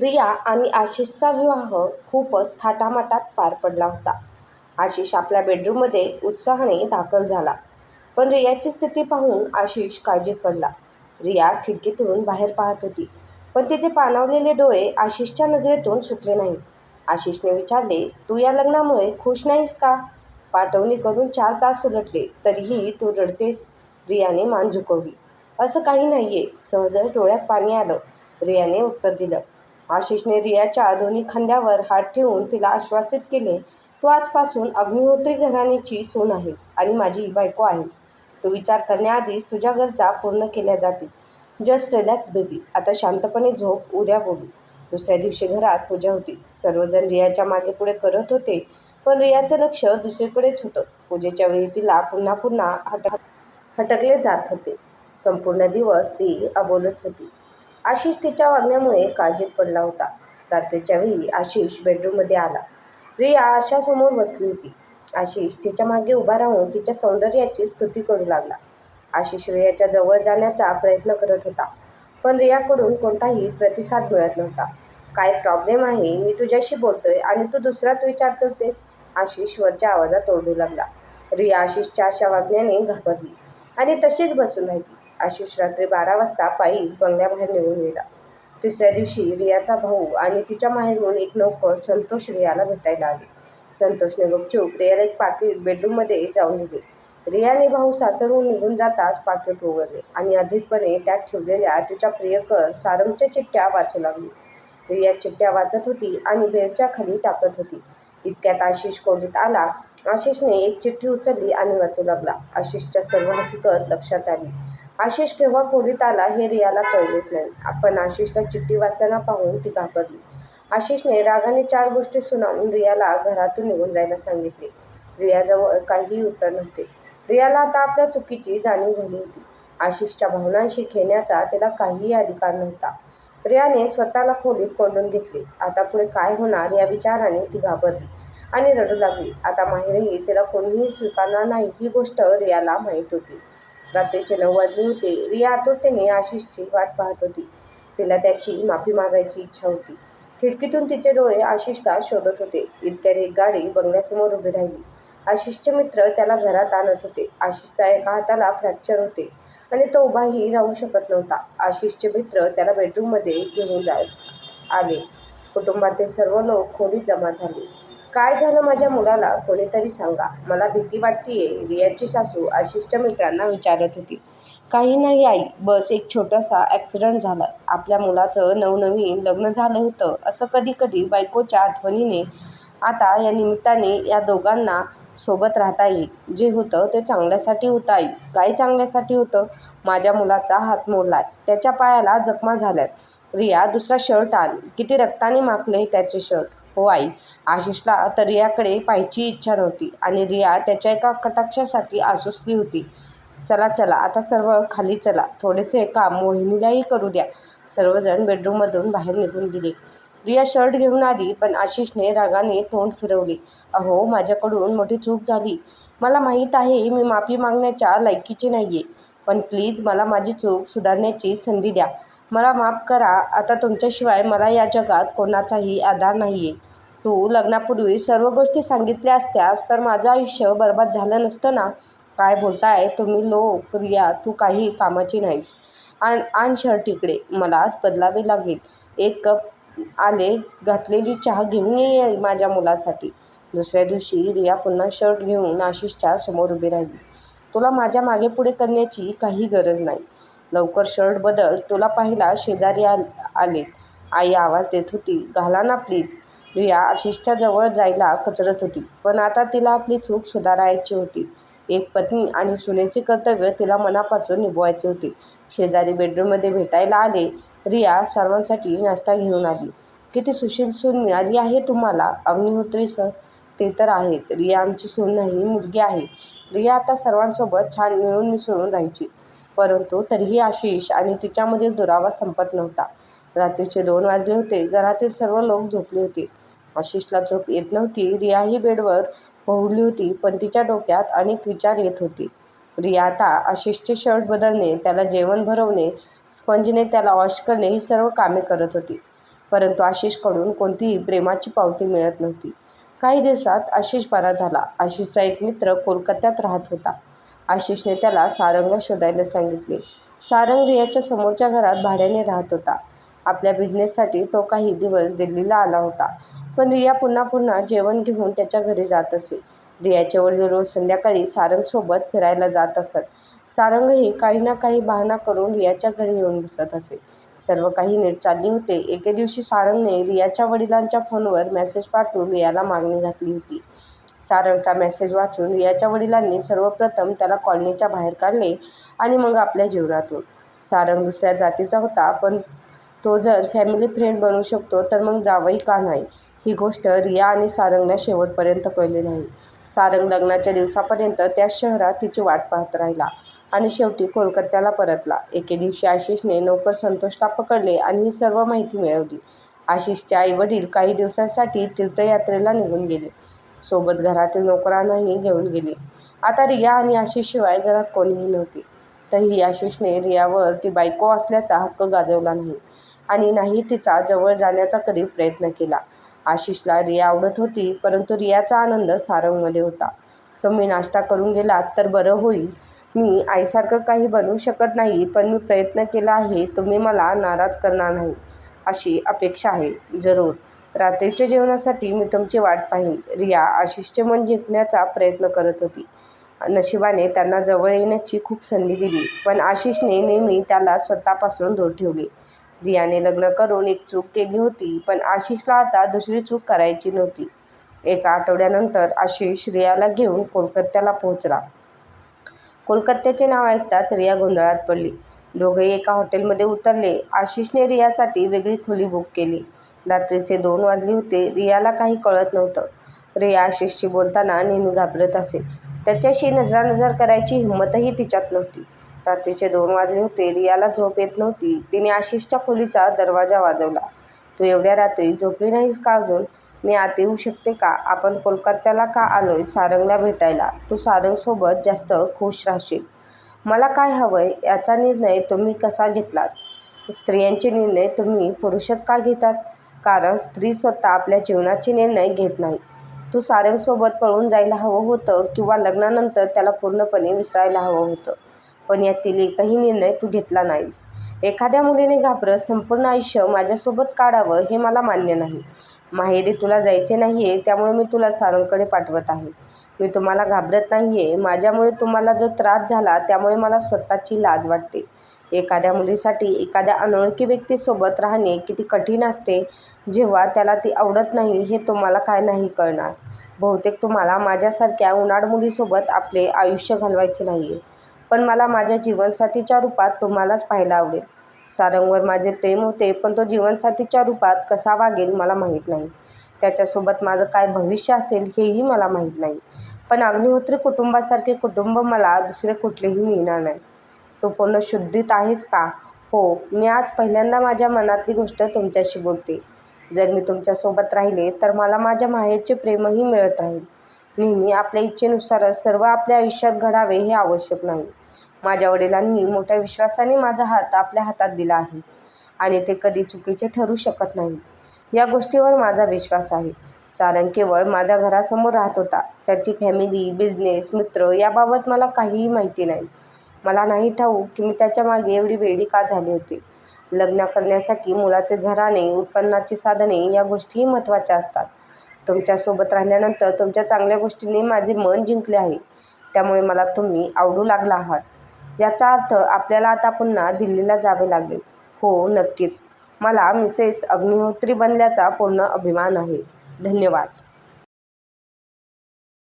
रिया आणि आशिषचा विवाह खूपच थाटामाटात पार पडला होता. आशिष आपल्या बेडरूममध्ये उत्साहाने दाखल झाला. पण रियाची स्थिती पाहून आशिष काळजीत पडला. रिया खिडकीतून बाहेर पाहत होती. पण तिचे पाणावलेले डोळे आशिषच्या नजरेतून सुटले नाही आशिषने विचारले, "तू या लग्नामुळे खुश नाहीस का? पाठवणी करून चार तास उलटले तरीही तू रडतेस? " रियाने मान झुकवली. "असं काही नाहीये. सहजच डोळ्यात पाणी आलं. " रियाने उत्तर दिलं. आशिषने रियाच्या दोन्ही खांद्यावर हात ठेवून तिला आश्वासित केले, "तू आजपासून अग्निहोत्री घराण्याची सून आहेस आणि माझी बायको आहेस. तू विचार करण्याआधीच तुझ्या गरजा पूर्ण केल्या जातील. Just relax baby. आता शांतपणे झोप. उद्या बोलू. " दुसऱ्या दिवशी घरात पूजा होती. सर्वजण रियाच्या मागेपुढे करत होते पण रियाचं लक्ष दुसरीकडेच होतं. पूजेच्या वेळी तिला पुन्हा पुन्हा हटकले जात होते. संपूर्ण दिवस ती अबोलच होती. आशिष तिच्या वागण्यामुळे काळजीत पडला होता. रात्रीच्या वेळी आशिष बेडरूममध्ये आला. रिया आरशासमोर बसली होती. आशिष तिच्यामागे उभा राहून तिच्या सौंदर्याची स्तुती करू लागला. आशिष रियाच्या जवळ जाण्याचा प्रयत्न करत होता. पण रियाकडून कोणताही प्रतिसाद मिळत नव्हता. "काय प्रॉब्लेम आहे? मी तुझ्याशी बोलतोय आणि तू दुसराच विचार करतेस? " आशिष वरच्या आवाजात ओरडू लागला. रिया आशिषच्या अशा वागण्याने घाबरली आणि तशीच बसून राहिली. आशिष रात्री बारा वाजता पायीच बंगल्याबाहेर निघून गेला. तिसऱ्या दिवशी रियाचा भाऊ आणि तिच्या माहेरून एक नोकर संतोष रियाला भेटायला आले. संतोषने गुपचूप रियाला एक पाकीट बेडरूममध्ये जाऊन दिले. रियाने भाऊ सासरहून निघून जाताच पाकीट उघडले आणि अधिकपणे त्यात ठेवलेल्या तिच्या प्रियकर सारंगच्या चिठ्ठ्या वाचू लागली. रिया चिठ्ठ्या वाचत होती आणि बेडच्या खाली टाकत होती. इतक्यात आशिष खोलीत आला. आशिषने एक चिठ्ठी उचलली आणि वाचू लागला. आशिषच्या सर्व हकीकत लक्षात आली. आशिष केव्हा खोलीत आला हे रियाला कळलेच नाही. आपण आशिषला चिठ्ठी वाचताना पाहून ती घाबरली. आशिषने रागाने चार गोष्टी सुनावून रियाला घरातून निघून जायला सांगितले. रियाजवळ काहीही उत्तर नव्हते. रियाला आता आपल्या चुकीची जाणीव झाली होती. आशिषच्या भावनांशी खेळण्याचा तिला काहीही अधिकार नव्हता. रियाने स्वतःला खोलीत कोंडून घेतले. आता पुढे काय होणार या विचाराने ती घाबरली आणि रडू लागली. आता माहेरही तिला कोणीही स्वीकारणार नाही ही गोष्ट रियाला माहीत होती. रात्रीचे नऊ वाजले होते. रिया आतुरतेने आशिषची वाट पाहत होती. तिला त्याची माफी मागायची इच्छा होती. खिडकीतून तिचे डोळे आशिषला शोधत होते. इतक्यात एक गाडी बंगल्यासमोर उभी राहिली. आशिषचे मित्र त्याला घरात आणत होते. आशिषचा एका हाताला फ्रॅक्चर होते आणि तो उभाही राहू शकत नव्हता. आशिषचे मित्र त्याला बेडरूममध्ये घेऊन आले. कुटुंबातील सर्व लोक खोलीत जमा झाले. "काय झालं माझ्या मुलाला? कोणीतरी सांगा. मला भीती वाटतीये " रियाची सासू आशिषच्या मित्रांना विचारत होती. "काही नाही आई. बस एक छोटासा ॲक्सिडंट झाला आपल्या मुलाचं नवनवीन लग्न झालं होतं. असं कधी कधी बायकोच्या आठवणीने आता या निमित्ताने या दोघांना सोबत राहता येईल. जे होतं ते चांगल्यासाठी होतं आई. " "काय चांगल्यासाठी होतं? " "माझ्या मुलाचा हात मोडलाय. त्याच्या पायाला जखमा झाल्यात. " "रिया दुसरा शर्ट आण. किती रक्ताने माखलेय त्याचे शर्ट. " "हो आई. " आशिषला तर रियाकडे पाहायची इच्छा नव्हती आणि रिया त्याच्या एका कटाक्षासाठी आसुसली होती. "चला चला आता सर्व खाली चला. थोडेसे काम मोहिनीलाही करू द्या. " सर्वजण बेडरूममधून बाहेर निघून गेले. रिया शर्ट घेऊन आली पण आशिषने रागाने तोंड फिरवले. "अहो माझ्याकडून मोठी चूक झाली. मला माहीत आहे मी माफी मागण्याच्या लायकीची नाही आहे पण प्लीज मला माझी चूक सुधारण्याची संधी द्या. मला माफ करा. आता तुमच्याशिवाय मला या जगात कोणाचाही आधार नाही आहे तू लग्नापूर्वी सर्व गोष्टी सांगितल्या असत्यास तर माझं आयुष्य बरबाद झालं नसतं ना? " "काय बोलताय तुम्ही लोक? रिया तू काही कामाची नाहीस. आण शर्ट इकडे. मलाच बदलावे लागेल. एक कप आले घातलेली चहा घेऊन ये माझ्या मुलासाठी. " दुसऱ्या दिवशी रिया पुन्हा शर्ट घेऊन आशिषच्या समोर उभी राहिली. "तुला माझ्या मागेपुढे करण्याची काही गरज नाही. लवकर शर्ट बदल. तुला पाहायला शेजारी आलेत. " आई आवाज देत होती. "घाला ना प्लीज. " रिया आशिषच्या जवळ जायला कचरत होती. पण आता तिला आपली चूक सुधारायची होती. एक पत्नी आणि सुनेचे कर्तव्य तिला मनापासून निभवायचे होते. शेजारी बेडरूममध्ये भेटायला आले. रिया सर्वांसाठी नाश्ता घेऊन आली. "किती सुशील सून मिळाली आहे तुम्हाला अग्निहोत्री सर. " "ते तर आहेच. रिया आमची सून नाही मुलगी आहे. रिया आता सर्वांसोबत छान मिळून मिसळून राहायची. परंतु तरीही आशिष आणि तिच्यामधील दुरावा संपत नव्हता. रात्रीचे दोन वाजले होते. घरातील सर्व लोक झोपले होते. आशिषला झोप येत नव्हती. रियाही बेडवर पोहडली होती पण तिच्या डोक्यात अनेक विचार येत होते. रिया आता आशिषचे शर्ट बदलणे, त्याला जेवण भरवणे, स्पंजने त्याला वॉश करणे ही सर्व कामे करत होती. परंतु आशिषकडून कोणतीही प्रेमाची पावती मिळत नव्हती काही दिवसात आशिष बरा झाला आशिषचा एक मित्र कोलकात्यात राहत होता आशिषने त्याला सारंगला शोधायला सांगितले सारंग रियाच्या समोरच्या घरात भाड्याने राहत होता आपल्या बिझनेससाठी तो काही दिवस दिल्लीला आला होता. पण रिया पुन्हा पुन्हा जेवण घेऊन त्याच्या घरी जात असे. रियाचे वडील रोज संध्याकाळी सारंगसोबत फिरायला जात असत. सारंगही काही ना काही बहाणा करून रियाच्या घरी येऊन बसत असे. सर्व काही नीट चालले होते. एके दिवशी सारंगने रियाच्या वडिलांच्या फोनवर मेसेज पाठवून रियाला मागणी घातली होती. सारंगचा मेसेज वाचून रियाच्या वडिलांनी सर्वप्रथम त्याला कॉलनीच्या बाहेर काढले आणि मग आपल्या जीवनातून. सारंग दुसऱ्या जातीचा होता पण तो जर फॅमिली फ्रेंड बनू शकतो तर मग जावई का नाही? ही गोष्ट रिया आणि सारंगला शेवटपर्यंत कळली नाही. सारंग लग्नाच्या दिवसापर्यंत त्याच शहरात तिची वाट पाहत राहिला आणि शेवटी कोलकात्याला परतला. एके दिवशी आशिषने नोकर संतोषला पकडले आणि ही सर्व माहिती मिळवली. आशिषचे आईवडील काही दिवसांसाठी तीर्थयात्रेला निघून गेले. सोबत घरातील नोकरांनाही घेऊन गेले. आता रिया आणि आशिषशिवाय घरात कोणीही नव्हती. तरीही आशिषने रियावर ती बायको असल्याचा हक्क गाजवला नाही आणि नाही तिचा जवळ जाण्याचा कधी प्रयत्न केला. आशिषला रिया आवडत होती परंतु रियाचा आनंद सारंगमध्ये होता. तुम्ही नाश्ता करून गेलात तर बरं होईल. मी आईसारखं काही बनवू शकत नाही पण मी प्रयत्न केला आहे तुम्ही मला नाराज करणार नाही अशी अपेक्षा आहे जरूर. रात्रीच्या जेवणासाठी मी तुमची वाट पाहीन रिया आशिषचे मन जिंकण्याचा प्रयत्न करत होती. नशिबाने त्यांना जवळ येण्याची खूप संधी दिली. पण आशिषने नेहमी त्याला स्वतःपासून दूर ठेवले. रियाने लग्न करून एक चूक केली होती पण आशिषला आता दुसरी चूक करायची नव्हती. एका आठवड्यानंतर आशिष रियाला घेऊन कोलकात्याला पोहोचला. कोलकात्याचे नाव ऐकताच रिया गोंधळात पडली. दोघेही एका हॉटेलमध्ये उतरले. आशिषने रियासाठी वेगळी खोली बुक केली. रात्रीचे दोन वाजले होते. रियाला काही कळत नव्हतं. रिया आशिषशी बोलताना नेहमी घाबरत असे. त्याच्याशी नजरानजर करायची हिंमतही तिच्यात नव्हती. रात्रीचे दोन वाजले होते रियाला झोप येत नव्हती. तिने आशिषच्या खोलीचा दरवाजा वाजवला. तू एवढ्या रात्री झोपली नाहीस का अजून? मी आत येऊ शकते का? आपण कोलकात्याला का आलोय सारंगला भेटायला? तू सारंगसोबत जास्त खुश राहशील. मला काय हवंय? याचा निर्णय तुम्ही कसा घेतलात? स्त्रियांचे निर्णय तुम्ही पुरुषच का घेतात? कारण स्त्री स्वतः आपल्या जीवनाचे निर्णय घेत नाही. तू सारंगसोबत पळून जायला हवं होतं किंवा लग्नानंतर त्याला पूर्णपणे विसरायला हवं होतं. पण यातील एकही निर्णय तू घेतला नाहीस. एखाद्या मुलीने घाबरत संपूर्ण आयुष्य माझ्यासोबत काढावं हे मला मान्य नाही. माहेरी तुला जायचे नाही आहे त्यामुळे मी तुला सारंगकडे पाठवत आहे. मी तुम्हाला घाबरत नाही आहे माझ्यामुळे तुम्हाला जो त्रास झाला त्यामुळे मला स्वतःची लाज वाटते. एखाद्या मुलीसाठी एखाद्या अनोळखी व्यक्तीसोबत राहणे किती कठीण असते जेव्हा त्याला ती आवडत नाही हे तुम्हाला काय नाही कळणार. बहुतेक तुम्हाला माझ्यासारख्या उन्हाळ मुलीसोबत आपले आयुष्य घालवायचे नाही आहे पण मला माझ्या जीवनसाथीच्या रूपात तुम्हालाच पाहायला आवडेल. सारंगवर माझे प्रेम होते पण तो जीवनसाथीच्या रूपात कसा वागेल मला माहीत नाही. त्याच्यासोबत माझं काय भविष्य असेल हेही मला माहीत नाही. पण अग्निहोत्री कुटुंबासारखे कुटुंब मला दुसरे कुठलेही मिळणार नाही. तो पूर्ण शुद्धीत आहेस का? हो मी आज पहिल्यांदा माझ्या मनातली गोष्ट तुमच्याशी बोलते. जर मी तुमच्यासोबत राहिले तर मला माझ्या माहेरचे प्रेमही मिळत राहील. नेहमी आपल्या इच्छेनुसारच सर्व आपल्या आयुष्यात घडावे हे आवश्यक नाही. माझ्या वडिलांनी मोठ्या विश्वासाने माझा हात आपल्या हातात दिला आहे आणि ते कधी चुकीचे ठरू शकत नाही. या गोष्टीवर माझा विश्वास आहे. सारंग केवळ माझ्या घरासमोर राहत होता. त्याची फॅमिली बिझनेस मित्र याबाबत मला काहीही माहिती नाही. मला नाही ठाऊक की मी त्याच्यामागे एवढी वेळी का झाली होती. लग्न करण्यासाठी मुलाचे घराणे उत्पन्नाची साधने या गोष्टीही महत्त्वाच्या असतात. तुमच्यासोबत राहिल्यानंतर तुमच्या चांगल्या गोष्टींनी माझे मन जिंकले आहे. त्यामुळे मला तुम्ही आवडू लागला आहात. याचा अर्थ आपल्याला आता पुन्हा दिल्लीला जावे लागेल. हो नक्कीच. मला मिसेस अग्निहोत्री बनल्याचा पूर्ण अभिमान आहे. धन्यवाद.